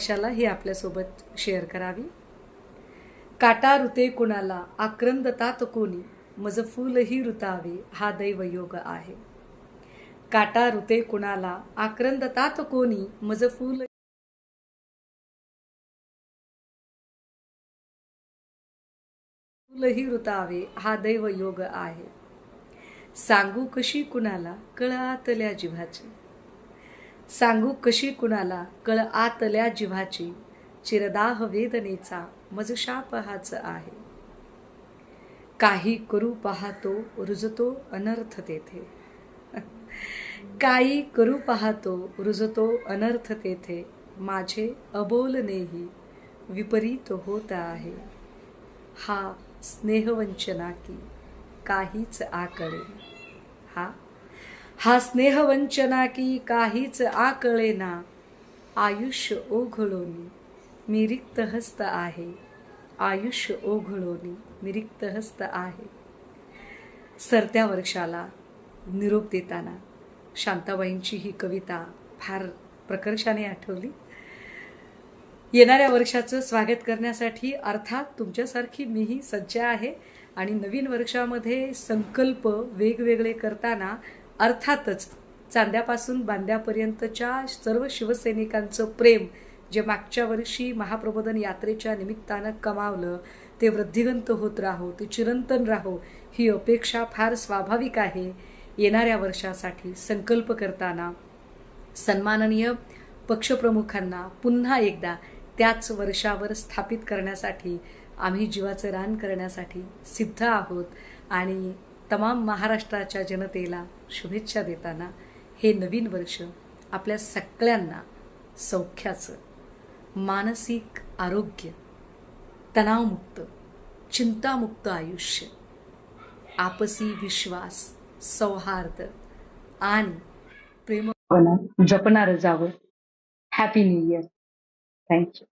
कशाला ही आपल्यासोबत शेअर करावी. काटा ऋते कुणाला आक्रंदतात कोणी मज फूलही ऋतावे हा दैव योग आहे. काटा ऋते कुणाला आक्रंदतात कोणी मज फूल फूलही ऋतावे हा दैव योग आहे. सांगू कशी कुणाला कळातल्या जिव्हाची सांगू कशी कुणाला कळ आतल्या जिव्हाची. चिरदाह वेदनेचा मज आहे. काही करू पाहतो रुजतो अनर्थ तेथे. काही करू पाहतो रुजतो अनर्थ तेथे. माझे अबोलनेही विपरीत होत आहे. हा स्नेहवंचना की काहीच आकडे. हा हा स्नेहवंचना की काहीच आकळेना. आयुष्य ओघळोनी मी रिक्त हस्त आहे. आयुष्य ओघळोनी मी रिक्त हस्त आहे. सरत्या वर्षाला निरोप देताना शांताबाईंची ही कविता फार प्रकर्षाने आठवली. येणाऱ्या वर्षाचं स्वागत करण्यासाठी अर्थात तुमच्यासारखी मीही सज्ज आहे आणि नवीन वर्षामध्ये संकल्प वेगवेगळे करताना अर्थातच चांद्यापासून बांद्यापर्यंतच्या सर्व शिवसैनिकांचं प्रेम जे मागच्या वर्षी महाप्रबोधन यात्रेच्या निमित्तानं कमावलं ते वृद्धिगंत होत राहो ते चिरंतन राहो ही अपेक्षा फार स्वाभाविक आहे येणाऱ्या वर्षासाठी संकल्प करताना. सन्माननीय पक्षप्रमुखांना पुन्हा एकदा त्याच वर्षावर स्थापित करण्यासाठी आम्ही जीवाचं रान करण्यासाठी सिद्ध आहोत आणि तमाम महाराष्ट्राच्या जनतेला शुभेच्छा देताना हे नवीन वर्ष आपल्या सगळ्यांना सौख्याचं मानसिक आरोग्य तणावमुक्त चिंतामुक्त आयुष्य आपसी विश्वास सौहार्द आणि प्रेम जपणारं जावं. Happy new year thank you